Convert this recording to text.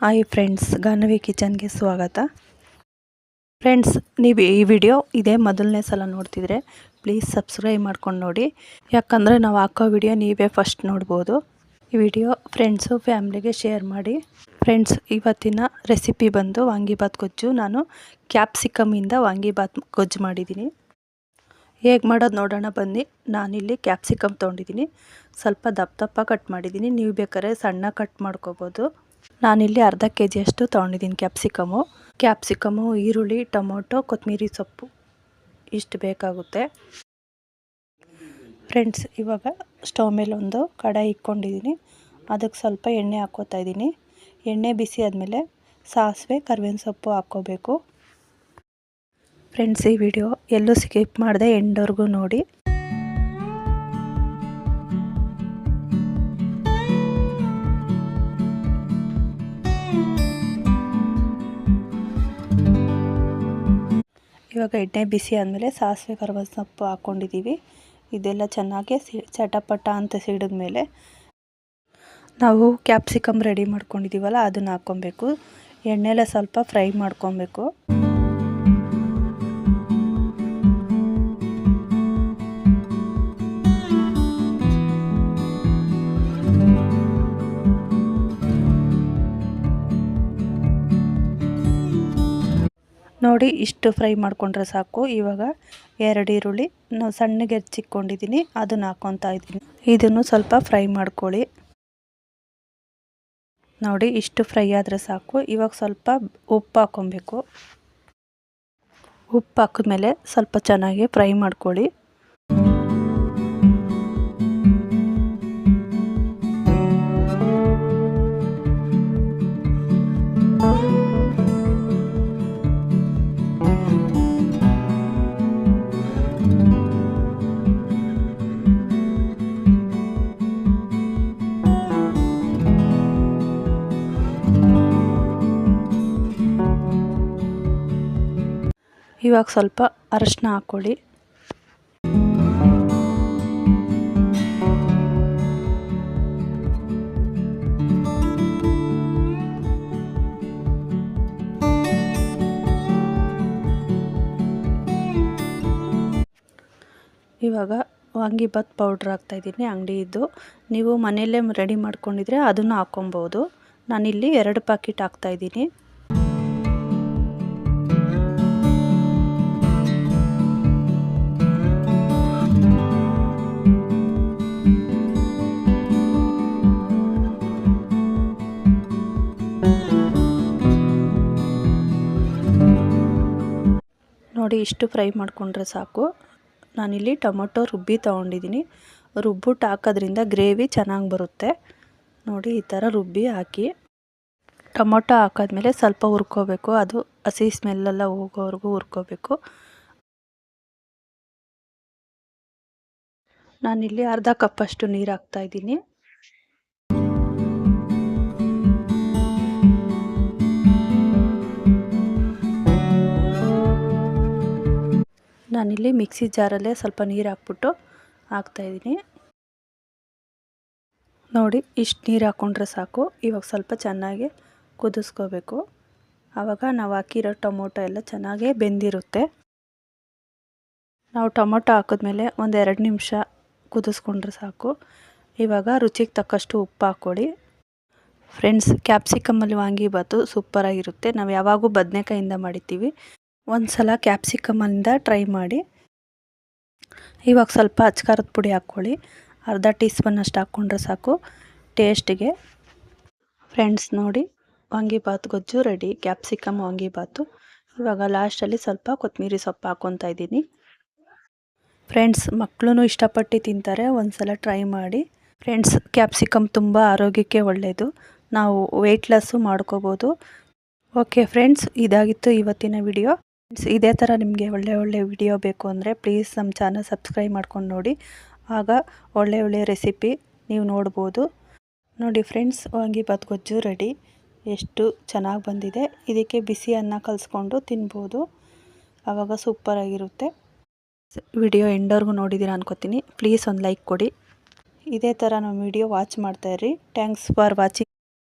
Hi friends Ganavi ಕಿಚನ್ಗೆ ಸ್ವಾಗತ. Friends ನೀವು ಈ ವಿಡಿಯೋ ಇದೇ ಮೊದಲನೇ ಸಲ ನೋಡ್ತಿದ್ರೆ ಪ್ಲೀಸ್ ಸಬ್ಸ್ಕ್ರೈಬ್ ಮಾಡ್ಕೊಂಡು ನೋಡಿ. ಯಾಕಂದರೆ ನಾವು ಹಾಕೋ ವಿಡಿಯೋ ನೀವೇ ಫಸ್ಟ್ ನೋಡ್ಬೋದು. ಈ ವಿಡಿಯೋ ಫ್ರೆಂಡ್ಸು ಫ್ಯಾಮ್ಲಿಗೆ ಶೇರ್ ಮಾಡಿ. ಫ್ರೆಂಡ್ಸ್ ಇವತ್ತಿನ ರೆಸಿಪಿ ಬಂದು ವಾಂಗಿಬಾತ್ ಗೊಜ್ಜು. ನಾನು ಕ್ಯಾಪ್ಸಿಕಮ್ಮಿಂದ ವಾಂಗಿಬಾತ್ ಗೊಜ್ಜು ಮಾಡಿದ್ದೀನಿ. ಹೇಗೆ ಮಾಡೋದು ನೋಡೋಣ ಬನ್ನಿ. ನಾನಿಲ್ಲಿ ಕ್ಯಾಪ್ಸಿಕಮ್ ತೊಗೊಂಡಿದ್ದೀನಿ. ಸ್ವಲ್ಪ ದಪ್ಪ ದಪ್ಪ ಕಟ್ ಮಾಡಿದ್ದೀನಿ. ನೀವು ಬೇಕಾದ್ರೆ ಸಣ್ಣ ಕಟ್ ಮಾಡ್ಕೋಬೋದು. ನಾನಿಲ್ಲಿ ಅರ್ಧ ಕೆ ಜಿಯಷ್ಟು ತೊಗೊಂಡಿದ್ದೀನಿ ಕ್ಯಾಪ್ಸಿಕಮು. ಕ್ಯಾಪ್ಸಿಕಮು, ಈರುಳ್ಳಿ, ಟೊಮೊಟೊ ಕೊತ್ತಂಬರಿ ಸೊಪ್ಪು. ಇಷ್ಟು ಬೇಕಾಗುತ್ತೆ. ಫ್ರೆಂಡ್ಸ್, ಇವಾಗ ಸ್ಟವ್ ಮೇಲೆ ಒಂದು ಕಡಾಯಿ ಇಟ್ಕೊಂಡಿದ್ದೀನಿ ಅದಕ್ಕೆ ಸ್ವಲ್ಪ ಎಣ್ಣೆ ಹಾಕ್ಕೋತಾ ಇದ್ದೀನಿ. ಎಣ್ಣೆ ಬಿಸಿ ಆದಮೇಲೆ ಸಾಸಿವೆ, ಕರ್ಬೇವಿನ ಸೊಪ್ಪು ಹಾಕ್ಕೋಬೇಕು. ಫ್ರೆಂಡ್ಸ್, ಈ ವಿಡಿಯೋ ಎಲ್ಲೂ ಸ್ಕಿಪ್ ಮಾಡಿದೆ ಎಂಡವರೆಗೂ ನೋಡಿ. ಇವಾಗ ಎಣ್ಣೆ ಬಿಸಿ ಆದಮೇಲೆ ಸಾಸಿವೆ ಕರ್ಬೇವಿನ ಸೊಪ್ಪು ಹಾಕ್ಕೊಂಡಿದ್ದೀವಿ ಇದೆಲ್ಲ ಚೆನ್ನಾಗಿ ಸಿ, ಚಟಪಟ ಅಂತ ಸಿಡಿದ್ಮೇಲೆ ನಾವು ಕ್ಯಾಪ್ಸಿಕಮ್ ರೆಡಿ ಮಾಡ್ಕೊಂಡಿದ್ದೀವಲ್ಲ ಅದನ್ನು ಹಾಕ್ಕೊಬೇಕು. ಎಣ್ಣೆಲ್ಲ ಸ್ವಲ್ಪ ಫ್ರೈ ಮಾಡ್ಕೊಬೇಕು. ನೋಡಿ, ಇಷ್ಟು ಫ್ರೈ ಮಾಡಿಕೊಂಡ್ರೆ ಸಾಕು. ಇವಾಗ ಎರಡು ಈರುಳ್ಳಿ ನಾವು ಸಣ್ಣಗೆ ಹೆಚ್ಚಿಕೊಂಡಿದ್ದೀನಿ ಅದನ್ನು ಹಾಕ್ಕೊತಾ ಇದ್ದೀನಿ. ಇದನ್ನು ಸ್ವಲ್ಪ ಫ್ರೈ ಮಾಡ್ಕೊಳ್ಳಿ. ನೋಡಿ, ಇಷ್ಟು ಫ್ರೈ ಆದರೆ ಸಾಕು. ಇವಾಗ ಸ್ವಲ್ಪ ಉಪ್ಪು ಹಾಕ್ಕೊಬೇಕು ಉಪ್ಪು ಹಾಕಿದ್ಮೇಲೆ ಸ್ವಲ್ಪ ಚೆನ್ನಾಗಿ ಫ್ರೈ ಮಾಡ್ಕೊಳ್ಳಿ. ಇವಾಗ ಸ್ವಲ್ಪ ಅರಶಿನ ಹಾಕ್ಕೊಳ್ಳಿ. ಇವಾಗ ವಾಂಗಿಬಾತ್ ಪೌಡ್ರ್ ಹಾಕ್ತಾಯಿದ್ದೀನಿ ಅಂಗಡಿಯಿದ್ದು ನೀವು ಮನೆಯಲ್ಲೇ ರೆಡಿ ಮಾಡ್ಕೊಂಡಿದ್ರೆ ಅದನ್ನು ಹಾಕ್ಕೊಬೋದು. ನಾನಿಲ್ಲಿ ಎರಡು ಪ್ಯಾಕೆಟ್ ಹಾಕ್ತಾಯಿದ್ದೀನಿ ನೋಡಿ ಇಷ್ಟು ಫ್ರೈ ಮಾಡಿಕೊಂಡ್ರೆ ಸಾಕು. ನಾನಿಲ್ಲಿ ಟೊಮೊಟೊ ರುಬ್ಬಿ ತೊಗೊಂಡಿದ್ದೀನಿ. ರುಬ್ಬಿಟ್ಟು ಹಾಕೋದ್ರಿಂದ ಗ್ರೇವಿ ಚೆನ್ನಾಗಿ ಬರುತ್ತೆ. ನೋಡಿ ಈ ಥರ ರುಬ್ಬಿ ಹಾಕಿ. ಟೊಮೊಟೊ ಹಾಕಿದ್ಮೇಲೆ ಸ್ವಲ್ಪ ಹುರ್ಕೋಬೇಕು. ಅದು ಹಸಿ ಸ್ಮೆಲ್ಲೆಲ್ಲ ಹೋಗೋವರೆಗೂ ಹುರ್ಕೋಬೇಕು. ನಾನಿಲ್ಲಿ ಅರ್ಧ ಕಪ್ಪಷ್ಟು ನೀರು ಹಾಕ್ತಾಯಿದ್ದೀನಿ ನಾನಿಲ್ಲಿ ಮಿಕ್ಸಿ ಜಾರಲ್ಲೇ ಸ್ವಲ್ಪ ನೀರು ಹಾಕ್ಬಿಟ್ಟು ಹಾಕ್ತಾಯಿದ್ದೀನಿ ನೋಡಿ, ಇಷ್ಟು ನೀರು ಹಾಕ್ಕೊಂಡ್ರೆ ಸಾಕು. ಇವಾಗ ಸ್ವಲ್ಪ ಚೆನ್ನಾಗಿ ಕುದಿಸ್ಕೋಬೇಕು. ಆವಾಗ ನಾವು ಹಾಕಿರೋ ಟೊಮೊಟೊ ಎಲ್ಲ ಚೆನ್ನಾಗೇ ಬೆಂದಿರುತ್ತೆ. ನಾವು ಟೊಮೊಟೊ ಹಾಕಿದ್ಮೇಲೆ ಒಂದು ಎರಡು ನಿಮಿಷ ಕುದಿಸ್ಕೊಂಡ್ರೆ ಸಾಕು. ಇವಾಗ ರುಚಿಗೆ ತಕ್ಕಷ್ಟು ಉಪ್ಪು ಹಾಕ್ಕೊಳ್ಳಿ ಫ್ರೆಂಡ್ಸ್ ಕ್ಯಾಪ್ಸಿಕಮ್ಮಲ್ಲಿ ವಾಂಗಿಬಾತು ಸೂಪರಾಗಿರುತ್ತೆ. ನಾವು ಯಾವಾಗೂ ಬದನೆಕಾಯಿಂದ ಮಾಡಿದ್ದೀವಿ ಒಂದು ಸಲ ಕ್ಯಾಪ್ಸಿಕಮಿಂದ ಟ್ರೈ ಮಾಡಿ. ಇವಾಗ ಸ್ವಲ್ಪ ಅಚ್ಕಾರದ ಪುಡಿ ಹಾಕ್ಕೊಳ್ಳಿ. ಅರ್ಧ ಟೀ ಸ್ಪೂನಷ್ಟು ಹಾಕ್ಕೊಂಡ್ರೆ ಸಾಕು. ಟೇಸ್ಟಿಗೆ ಫ್ರೆಂಡ್ಸ್ ನೋಡಿ ವಾಂಗಿಬಾತ್ ಗೊಜ್ಜು ರೆಡಿ ಕ್ಯಾಪ್ಸಿಕಮ್ ವಾಂಗಿಬಾತು ಇವಾಗ ಲಾಸ್ಟಲ್ಲಿ ಸ್ವಲ್ಪ ಕೊತ್ತಂಬರಿ ಸೊಪ್ಪು ಹಾಕ್ಕೊತಾ ಇದ್ದೀನಿ. ಫ್ರೆಂಡ್ಸ್ ಮಕ್ಕಳು ಇಷ್ಟಪಟ್ಟು ತಿಂತಾರೆ. ಒಂದು ಸಲ ಟ್ರೈ ಮಾಡಿ. ಫ್ರೆಂಡ್ಸ್ ಕ್ಯಾಪ್ಸಿಕಮ್ ತುಂಬ ಆರೋಗ್ಯಕ್ಕೆ ಒಳ್ಳೆಯದು ನಾವು ವೆಯ್ಟ್ ಲಾಸು ಮಾಡ್ಕೋಬೋದು. ಓಕೆ ಫ್ರೆಂಡ್ಸ್ ಇದಾಗಿತ್ತು ಇವತ್ತಿನ ವಿಡಿಯೋ ಇದೇ ಥರ ನಿಮಗೆ ಒಳ್ಳೆ ಒಳ್ಳೆ ವಿಡಿಯೋ ಬೇಕು ಅಂದರೆ ಪ್ಲೀಸ್ ನಮ್ಮ ಚಾನಲ್ ಸಬ್ಸ್ಕ್ರೈಬ್ ಮಾಡ್ಕೊಂಡು ನೋಡಿ. ಆಗ ಒಳ್ಳೆ ಒಳ್ಳೆ ರೆಸಿಪಿ ನೀವು ನೋಡ್ಬೋದು. ನೋಡಿ ಫ್ರೆಂಡ್ಸ್ ವಾಂಗಿಬಾತ್ ಗೊಜ್ಜು ರೆಡಿ ಎಷ್ಟು ಚೆನ್ನಾಗಿ ಬಂದಿದೆ. ಇದಕ್ಕೆ ಬಿಸಿ ಅನ್ನ ಕಲಿಸ್ಕೊಂಡು ತಿನ್ಬೋದು. ಆವಾಗ ಸೂಪರಾಗಿರುತ್ತೆ ವಿಡಿಯೋ ಎಂಡವ್ರಿಗೂ ನೋಡಿದ್ದೀರಾ ಅನ್ಕೋತೀನಿ. ಪ್ಲೀಸ್ ಒಂದು ಲೈಕ್ ಕೊಡಿ. ಇದೇ ಥರ ನಾವು ವಿಡಿಯೋ ವಾಚ್ ಮಾಡ್ತಾಯಿರಿ ಥ್ಯಾಂಕ್ಸ್ ಫಾರ್ ವಾಚಿಂಗ್